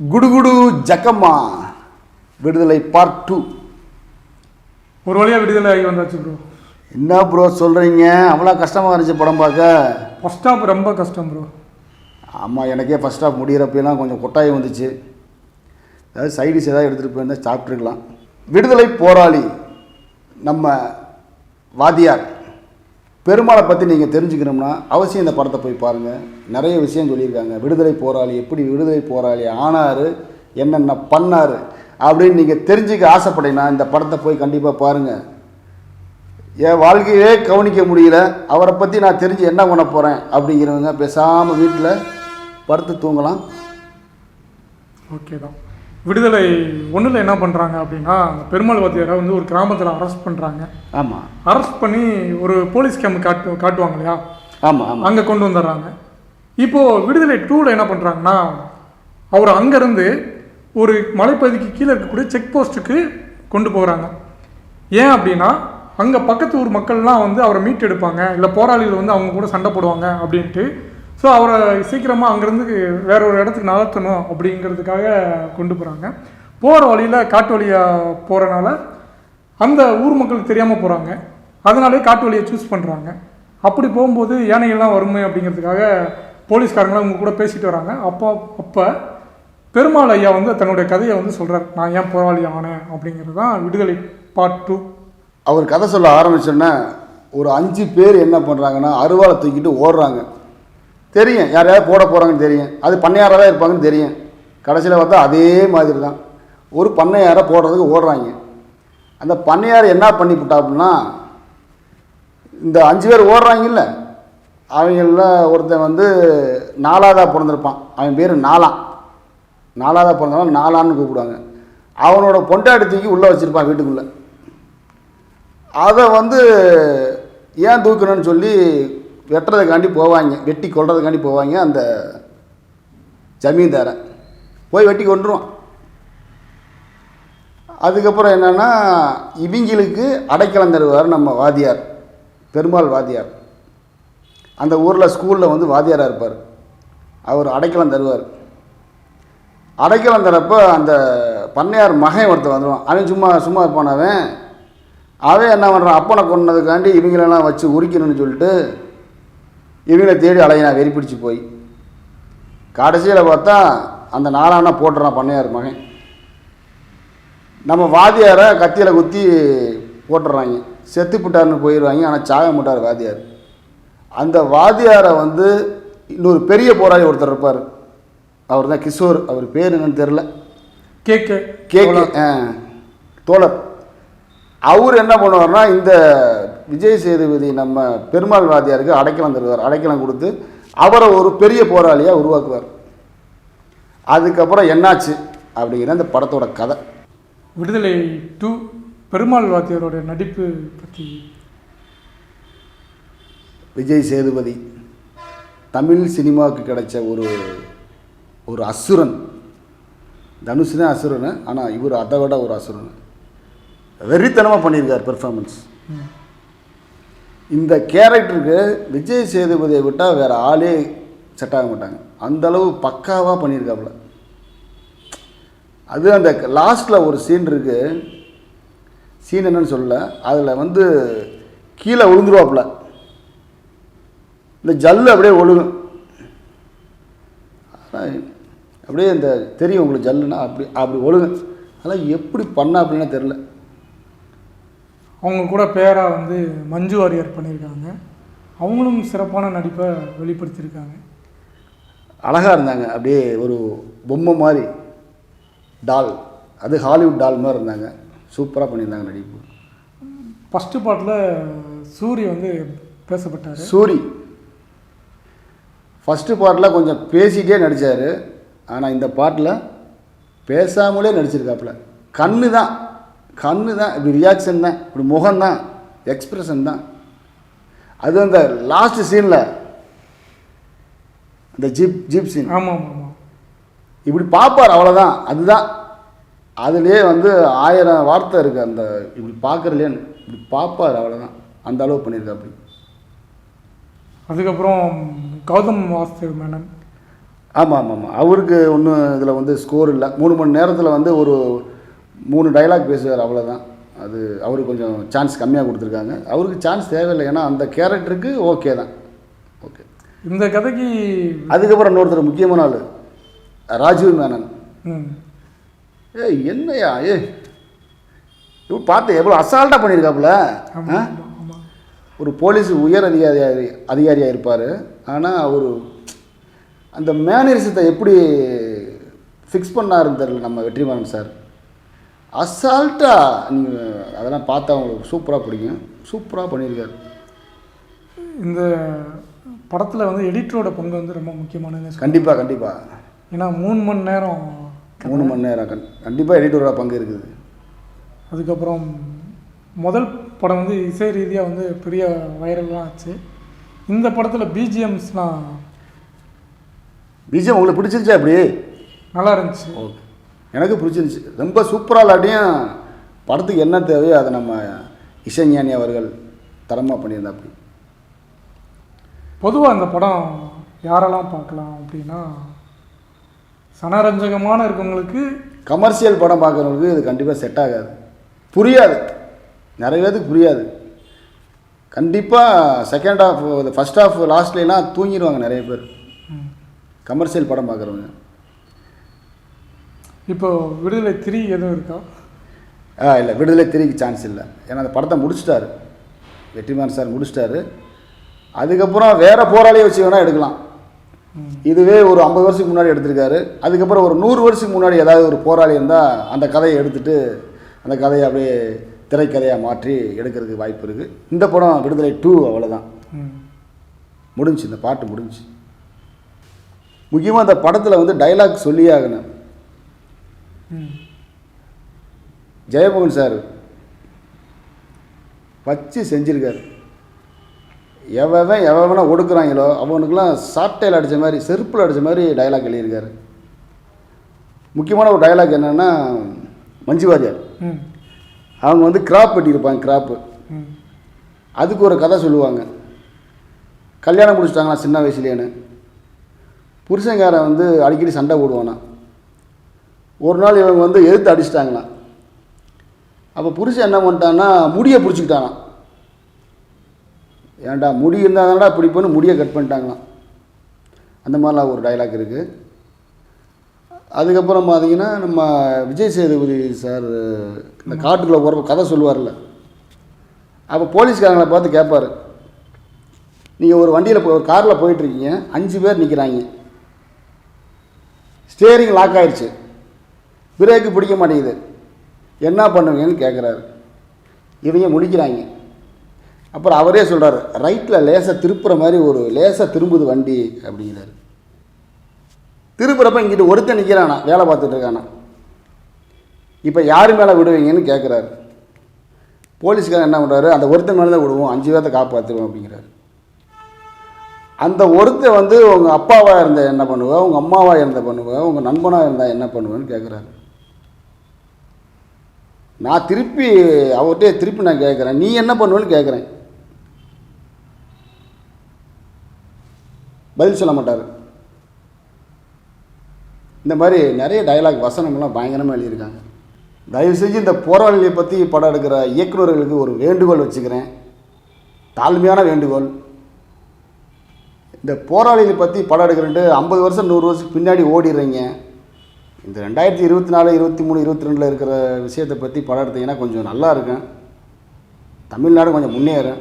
குடுகுடு ஜக்கம்மா. விடுதலை part two ஒரு வழியாக விடுதலை ஆகி வந்தாச்சு ப்ரோ என்ன ப்ரோ சொல்கிறீங்க அவ்வளோ கஷ்டமாக இருந்துச்சு படம் பார்க்க. ஃபஸ்ட் ஹாப் ரொம்ப கஷ்டம் ப்ரோ ஆமாம் எனக்கே ஃபஸ்ட் ஹாஃப் முடிகிறப்பெல்லாம் கொஞ்சம் கொட்டாயம் வந்துச்சு. அதாவது சைடிஸ் ஏதாவது எடுத்துகிட்டு போயிருந்தால் சாப்பிட்ருக்கலாம் விடுதலை போராளி நம்ம வாதியார். பெருமாளை பற்றி நீங்கள் தெரிஞ்சுக்கணும்னா அவசியம் இந்த படத்தை போய் பாருங்கள் நிறைய விஷயம் சொல்லியிருக்காங்க. விடுதலை போராளி எப்படி விடுதலை போராளி ஆனார் என்னென்ன பண்ணார் அப்படின்னு நீங்கள் தெரிஞ்சுக்க ஆசைப்பட்டீங்கன்னா இந்த படத்தை போய் கண்டிப்பாக பாருங்கள் என் வாழ்க்கையே கவனிக்க முடியல. அவரை பற்றி நான் தெரிஞ்சு என்ன பண்ண போகிறேன் அப்படிங்கிறவங்க பேசாமல் வீட்டில் படுத்து தூங்கலாம். ஓகே தான். விடுதலை ஒன்றில் என்ன பண்ணுறாங்க அப்படின்னா பெருமாள் வாத்தியாரை வந்து ஒரு கிராமத்தில் அரெஸ்ட் பண்ணுறாங்க ஆமாம் அரெஸ்ட் பண்ணி ஒரு போலீஸ் கேம்ப் காட்டு காட்டுவாங்க இல்லையா? ஆமாம் அங்கே கொண்டு வந்துடுறாங்க. இப்போது விடுதலை டூவில் என்ன பண்ணுறாங்கன்னா அவர் அங்கேருந்து ஒரு மலைப்பகுதிக்கு கீழே இருக்கக்கூடிய செக் போஸ்ட்டுக்கு கொண்டு போகிறாங்க ஏன் அப்படின்னா அங்கே பக்கத்து ஊர் மக்கள்லாம் வந்து அவரை மீட்டெடுப்பாங்க. இல்லை போராளிகள் வந்து அவங்க கூட சண்டை போடுவாங்க அப்படின்ட்டு ஸோ அவரை சீக்கிரமாக அங்கேருந்து வேற ஒரு இடத்துக்கு நகர்த்தணும் அப்படிங்கிறதுக்காக கொண்டு போகிறாங்க போகிற வழியில் காட்டு வழியாக போகிறனால அந்த ஊர் மக்களுக்கு தெரியாமல் போகிறாங்க அதனாலே காட்டு வழியை சூஸ் பண்ணுறாங்க அப்படி போகும்போது யானைகள்லாம் வருமே அப்படிங்கிறதுக்காக போலீஸ்காரங்களாம் அவங்க கூட பேசிட்டு வராங்க. அப்போ அப்போ பெருமாள் ஐயா வந்து தன்னுடைய கதையை வந்து சொல்கிறார் நான் ஏன் போராளி ஆனேன் அப்படிங்கிறது தான் விடுதலை பார்ட் டூ அவர் கதை சொல்ல ஆரம்பிச்சோன்னா ஒரு அஞ்சு பேர் என்ன பண்ணுறாங்கன்னா அருவாளை தூக்கிட்டு ஓடுறாங்க. தெரியும். யாரையாவது போட போகிறாங்கன்னு தெரியும். அது பண்ணையாராக தான் இருப்பாங்கன்னு தெரியும். கடைசியில் பார்த்தா அதே மாதிரி தான் ஒரு பண்ணையாரை போடுறதுக்கு ஓடுறாங்க. அந்த பண்ணையார் என்ன பண்ணி அப்படின்னா இந்த அஞ்சு பேர் ஓடுறாங்கல்ல அவங்களில் ஒருத்தன் வந்து நாலாவதாக பிறந்திருப்பான். அவன் பேர் நாலாம் நாலாவதாக பிறந்தவன் நாலான்னு கூப்பிடுவாங்க. அவனோட பொண்டாட்டி தூக்கி உள்ளே வச்சுருப்பான் வீட்டுக்குள்ளே. அதை வந்து ஏன் தூக்கணும்னு சொல்லி வெட்டுறதுக்காண்டி போவாங்க வெட்டி கொள்றதுக்காண்டி போவாங்க அந்த ஜமீன்தாரை. போய் வெட்டி கொண்டுருவான் அதுக்கப்புறம் என்னென்னா இவங்களுக்கு அடைக்கலம் தருவார் நம்ம வாதியார் பெருமாள் வாதியார். அந்த ஊரில் ஸ்கூலில் வந்து வாதியாராக இருப்பார். அவர் அடைக்கலம் தருவார். அடைக்கலம் தரப்போ அந்த பண்ணையார் மகன் ஒருத்தன் வந்துடுவான் அவன் சும்மா சும்மா இருப்பானவன் அவன். என்ன பண்ணுறான் அப்பனை கொன்னதுக்காண்டி இவங்களெல்லாம் வச்சு உரிக்கணும்னு சொல்லிட்டு இவங்களை தேடி அலையினான் வெறி பிடிச்சி போய். கடைசியில் பார்த்தா அந்த நாளானா போட்டுறான் பண்ணையார் மகன். நம்ம வாதியாரை கத்தியில் குத்தி போட்டுடுறாங்க செத்து புட்டார்னு போயிடுவாங்க ஆனால் சாக மாட்டார் வாதியார். அந்த வாதியாரை வந்து இன்னொரு பெரிய போராளி ஒருத்தர் இருப்பார். அவர் தான் கிஷோர். அவர் பேர் என்னன்னு தெரில கேக்கு கேக்கு தோழர். அவர் என்ன பண்ணுவார்னா இந்த விஜய் சேதுபதி நம்ம பெருமாள் வாதியாருக்கு அடைக்கலம் தருவார். அடைக்கலம் கொடுத்து அவரை ஒரு பெரிய போராளியாக உருவாக்குவார். அதுக்கப்புறம் என்னாச்சு அப்படிங்கிற இந்த படத்தோட கதை. விடுதலை டூ பெருமாள் வாத்தியாரோட நடிப்பு பற்றி விஜய் சேதுபதி தமிழ் சினிமாவுக்கு கிடைச்ச ஒரு ஒரு அசுரன். தனுஷ் தான் அசுரன் ஆனால் இவர் அதை விட ஒரு அசுரன். வெறித்தனமாக பண்ணியிருக்கார் பெர்ஃபார்மன்ஸ் இந்த கேரக்டருக்கு விஜய் சேதுபதியை விட்டால் வேறு ஆளே செட் ஆக மாட்டாங்க. அந்த அளவு பக்காவாக பண்ணியிருக்காப்புல. அது அந்த லாஸ்ட்டில் ஒரு சீன் இருக்குது சீன் என்னன்னு சொல்லல. அதில் வந்து கீழே விழுந்துருவாப்புல. இந்த ஜல்லு அப்படியே ஒழுகும். அப்படியே இந்த தெரியும் உங்களுக்கு ஜல்லுன்னா அப்படி அப்படி ஒழுகும். அதெல்லாம் எப்படி பண்ணா அப்படின்னா தெரில அவங்க கூட பேராக வந்து மஞ்சு வாரியர் பண்ணியிருக்காங்க. அவங்களும் சிறப்பான நடிப்பை வெளிப்படுத்தியிருக்காங்க. அழகாக இருந்தாங்க. அப்படியே ஒரு பொம்மை மாதிரி டால். அது ஹாலிவுட் டால் மாதிரி இருந்தாங்க. சூப்பராக பண்ணியிருந்தாங்க நடிப்பு. ஃபஸ்ட்டு பாட்டில் சூரி வந்து பேசப்பட்டார். சூரி. ஃபஸ்ட்டு பாட்டில் கொஞ்சம் பேசிகிட்டே நடித்தார் ஆனால் இந்த பாட்டில் பேசாமலே நடிச்சிருக்காப்புல. கண்ணு தான் கண்ணு தான் இப்படி ரியாக்ஷன் தான் இப்படி முகம் தான் எக்ஸ்பிரஷன் தான். அது அந்த லாஸ்ட் சீனில் அந்த ஜீப் ஜீப் சீன் ஆமாம் ஆமாம் இப்படி பார்ப்பார் அவ்வளோதான் அதுதான். அதுலேயே வந்து ஆயிரம் வார்த்தை இருக்குது அந்த இப்படி பார்க்குறதுலே இப்படி பார்ப்பார் அவ்வளோதான் அந்த அளவு பண்ணியிருக்காப்படி. அதுக்கப்புறம் கௌதம் வாசுதேவ் மேனன். ஆமாம் ஆமாம் ஆமாம் அவருக்கு ஒன்றும் இதில் வந்து ஸ்கோர் இல்லை. மூணு மணி நேரத்தில் வந்து ஒரு மூணு டைலாக் பேசுவார் அவ்வளோதான் அது அவருக்கு கொஞ்சம் சான்ஸ் கம்மியாக கொடுத்துருக்காங்க. அவருக்கு சான்ஸ் தேவையில்லை. ஏன்னா அந்த கேரக்டருக்கு ஓகே தான். ஓகே இந்த கதைக்கு அதுக்கப்புறம் இன்னொருத்தர் முக்கியமான ஆள். ராஜீவ் மேனன். ஏய் என்னையா? ஏ இவ பார்த்து எவ்வளோ அசால்ட்டாக பண்ணியிருக்காப்புல. ஒரு போலீஸ் உயர் அதிகாரி அதிகாரியாக இருப்பார். ஆனால் அவர் அந்த மேனரிசத்தை எப்படி ஃபிக்ஸ் பண்ணாருன்னு தெரியல நம்ம வெற்றிமாறன் சார். அசால்ட்டாக நீங்கள் அதெல்லாம் பார்த்தா உங்களுக்கு சூப்பராக பிடிக்கும். சூப்பராக பண்ணியிருக்காரு. இந்த படத்தில் வந்து எடிட்டரோட பங்கு வந்து ரொம்ப முக்கியமானதுன்னு சொல்லலாம் கண்டிப்பாக கண்டிப்பாக ஏன்னா மூணு மணி நேரம் மூணு மணி நேரம் கண் கண்டிப்பாக எடிட்டரோட பங்கு இருக்குது. அதுக்கப்புறம் முதல் படம் வந்து இசை ரீதியாக வந்து பெரிய வைரல்லாம் ஆச்சு. இந்த படத்தில் பிஜிஎம்ஸ்லாம் பிஜிஎம் உங்களுக்கு பிடிச்சிருச்சா அப்படி நல்லா இருந்துச்சு. ஓகே. எனக்கு பிடிச்சிருந்துச்சு ரொம்ப சூப்பராக இல்லாட்டியும் படத்துக்கு என்ன தேவையோ அதை நம்ம இசைஞானி அவர்கள் தரமாக பண்ணியிருந்தா அப்படி பொதுவாக இந்த படம் யாரெல்லாம் பார்க்கலாம் அப்படின்னா சனரஞ்சகமான இருக்கவங்களுக்கு கமர்ஷியல் படம் பார்க்குறவங்களுக்கு இது கண்டிப்பாக செட் ஆகாது. புரியாது. நிறைய பேருக்கு புரியாது. கண்டிப்பாக செகண்ட் ஹாஃப் ஃபஸ்ட் ஹாஃப் லாஸ்ட்லாம் தூங்கிடுவாங்க நிறைய பேர். கமர்ஷியல் படம் பார்க்குறவங்க. இப்போ விடுதலை த்ரீ எதுவும் இருக்கா? ஆ இல்லை விடுதலை திரிக்கு சான்ஸ் இல்லை. ஏன்னா அந்த படத்தை முடிச்சிட்டாரு. வெற்றிமாறன் சார் முடிச்சிட்டாரு. அதுக்கப்புறம் வேற போராளியை வச்சு வேணால் எடுக்கலாம். இதுவே ஒரு ஐம்பது வருஷத்துக்கு முன்னாடி எடுத்திருக்காரு. அதுக்கப்புறம் ஒரு நூறு வருஷத்துக்கு முன்னாடி ஏதாவது ஒரு போராளி இருந்தால் அந்த கதையை எடுத்துட்டு அந்த கதையை அப்படியே திரைக்கதையாக மாற்றி எடுக்கிறதுக்கு வாய்ப்பு இருக்குது இந்த படம் விடுதலை டூ அவ்வளோதான் ம், முடிஞ்சுச்சு இந்த பாட்டு முடிஞ்சுச்சு. முக்கியமாக அந்த படத்தில் வந்து டைலாக் சொல்லியே ஆகணும். ஜெயமோகன் சார் வச்சு செஞ்சிருக்காரு. எவன் எவனை ஒடுக்குறாங்களோ அவனுக்கெல்லாம் சாட்டையில் அடித்த மாதிரி செருப்பில் அடித்த மாதிரி டைலாக் எழுதியிருக்காரு. முக்கியமான ஒரு டைலாக் என்னென்னா மஞ்சு வாரியார் அவங்க வந்து கிராப் வெட்டியிருப்பாங்க கிராப்பு அதுக்கு ஒரு கதை சொல்லுவாங்க. கல்யாணம் முடிச்சிட்டாங்களா சின்ன வயசுலேன்னு. புருஷங்காரன் வந்து அடிக்கடி சண்டை போடுவானா ஒரு நாள் இவங்க வந்து எதிர்த்து அடிச்சிட்டாங்களாம். அப்போ புருஷன் என்ன பண்ணிட்டான்னா முடியை பிடிச்சிக்கிட்டானாம். ஏன்டா முடி இருந்தால் தானடா பிடிப்போன்னு முடியை கட் பண்ணிட்டாங்களாம். அந்த மாதிரிலாம் ஒரு டைலாக் இருக்குது அதுக்கப்புறம் பார்த்தீங்கன்னா நம்ம விஜய் சேதுபதி சார் இந்த காட்டுக்குள்ளே போகிற கதை சொல்லுவார்ல. அப்போ போலீஸ்காரங்களை பார்த்து கேட்பார் நீங்கள் ஒரு வண்டியில் போ ஒரு காரில் போயிட்டுருக்கீங்க அஞ்சு பேர் நிற்கிறாங்க ஸ்டேரிங் லாக் ஆயிடுச்சு பிரேக்கு பிடிக்க மாட்டேங்குது. என்ன பண்ணுவீங்கன்னு கேட்குறாரு இவங்க முடிக்கிறாங்க. அப்புறம் அவரே சொல்கிறாரு ரைட்டில் லேசாக திருப்புற மாதிரி ஒரு லேசாக திரும்புது வண்டி அப்படிங்கிறாரு. திருப்புறப்ப இங்கிட்டு ஒருத்தன் நிற்கிறானா வேலை பார்த்துட்டு இருக்கானா. இப்போ யார் மேலே விடுவீங்கன்னு கேட்குறாரு போலீஸ்காரன் என்ன பண்ணுறாரு அந்த ஒருத்தன் மேலே தான் விடுவோம் அஞ்சு பேர்த்த காப்பாற்றுவோம் அப்படிங்கிறாரு. அந்த ஒருத்தன் வந்து உங்கள் அப்பாவாக இருந்தால் என்ன பண்ணுவேன் உங்கள் அம்மாவாக இருந்தால் பண்ணுவ உங்கள் நண்பனாக இருந்தால் என்ன பண்ணுவேன்னு கேட்குறாரு நான் திருப்பி அவர்கிட்டே திருப்பி நான் கேட்குறேன் நீ என்ன பண்ணுவேன்னு கேட்குறேன் பதில் சொல்ல மாட்டார். இந்த மாதிரி நிறைய டயலாக் வசனங்கள்லாம் பயங்கரமாக எழுதியிருக்காங்க. தயவு செஞ்சு இந்த போராளிகளை பற்றி படம் எடுக்கிற இயக்குநர்களுக்கு ஒரு வேண்டுகோள் வச்சுக்கிறேன். தாழ்மையான வேண்டுகோள். இந்த போராளிகளை பற்றி படம் எடுக்கிறேன்ட்டு ஐம்பது வருஷம் நூறு வருஷம் பின்னாடி ஓடிடுறீங்க. இந்த ரெண்டாயிரத்தி இருபத்தி நாலு இருபத்தி மூணு இருபத்தி ரெண்டில் இருக்கிற விஷயத்தை பற்றி படம் எடுத்தீங்கன்னா கொஞ்சம் நல்லா இருக்கும். தமிழ்நாடு கொஞ்சம் முன்னேறும்.